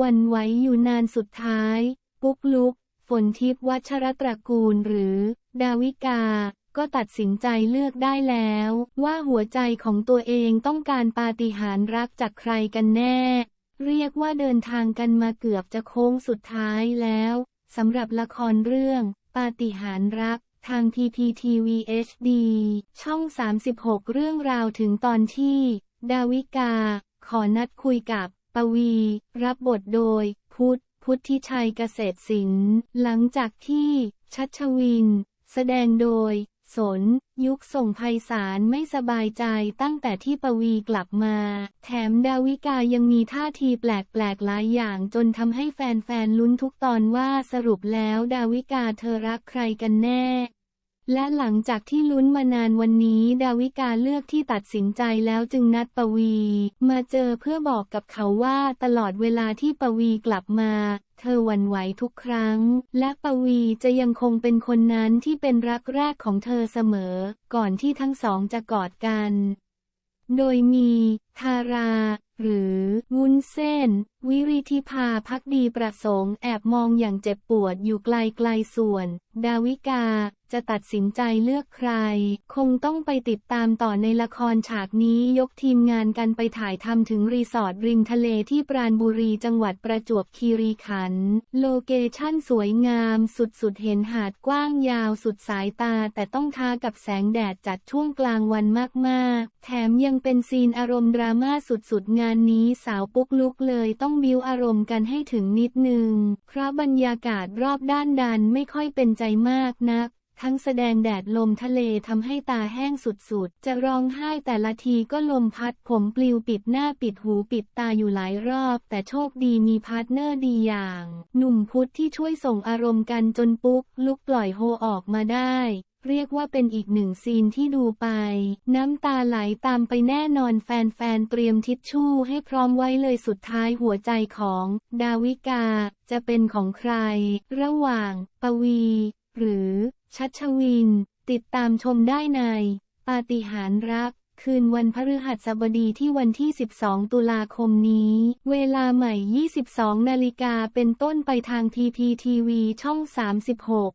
วันไหวอยู่นานสุดท้าย ปุ๊กลุก ฝนทิพวัชรตระกูลหรือ ดาวิกา ก็ตัดสินใจเลือกได้แล้ว ว่าหัวใจของตัวเองต้องการปาฏิหาริย์รักจากใครกันแน่ เรียกว่าเดินทางกันมาเกือบจะโค้งสุดท้ายแล้วสำหรับละครเรื่อง ปาฏิหาริย์รักทาง PPTV HD ช่อง 36 เรื่องราวถึงตอนที่ ดาวิกา ขอนัดคุยกับ ปวี รับบทโดย พุทธ พุทธิชัยเกษตรศิลป์ หลังจากที่ ชัชวิน แสดงโดย สน ยุคส่งภัยสารไม่สบายใจตั้งแต่ที่ปวีกลับมา แถมดาวิกายังมีท่าทีแปลกๆหลายอย่างจนทำให้แฟนๆลุ้นทุกตอนว่าสรุปแล้วดาวิกาเธอรักใครกันแน่ และหลังจากที่ลุ้นมานานวันนี้ดาวิกาเลือกที่ตัดสินใจแล้วจึงนัดปวี มาเจอเพื่อบอกกับเขาว่าตลอดเวลาที่ปวีกลับมา เธอหวั่นไหวทุกครั้ง และปวีจะยังคงเป็นคนนั้นที่เป็นรักแรกของเธอเสมอ ก่อนที่ทั้งสองจะกอดกัน โดยมีทาราหรือวุ้นเส้น วิริธิภาพักดีประสงค์แอบมองอย่างเจ็บปวดอยู่ไกลๆส่วนดาวิกา จะตัดสินใจเลือกใคร คงต้องไปติดตามต่อในละครฉากนี้ยกทีมงานกันไปถ่ายทำถึงรีสอร์ทริมทะเลที่ปราณบุรีจังหวัดประจวบคีรีขันธ์โลเคชั่นสวยงาม สุดๆ เห็นหาดกว้างยาวสุดสายตา แต่ต้องท้ากับแสงแดดจัดช่วงกลางวันมากๆ แถมยังเป็นซีนอารมณ์ดราม่าสุดๆ งานนี้สาวปุ๊กลุกเลยต้องบิวอารมณ์กันให้ถึงนิดนึงเพราะบรรยากาศรอบด้านดันไม่ค่อยเป็นใจใจมากนัก ทั้งแสดงแดดลมทะเลทำให้ตาแห้งสุดๆ จะร้องไห้แต่ละทีก็ลมพัดผมปลิวปิดหน้าปิดหูปิดตาอยู่หลายรอบ แต่โชคดีมีพาร์ทเนอร์ดีอย่าง หนุ่มพุทธที่ช่วยส่งอารมณ์กันจนปุ๊กลุกปล่อยโฮออกมาได้ เรียกว่าเป็นอีกหนึ่งซีนที่ดูไป น้ำตาไหลตามไปแน่นอนแฟนๆเตรียมทิชชู่ให้พร้อมไว้เลยสุดท้ายหัวใจของ ดาวิกา จะเป็นของใคร ระหว่าง ปวี หรือ ชัชวิน ติดตามชมได้ใน ปาฏิหาริย์รัก คืนวันพฤหัสบดีที่วันที่ 12 ตุลาคมนี้ เวลาใหม่ 22 นาฬิกาเป็นต้นไปทาง PPTV ช่อง 36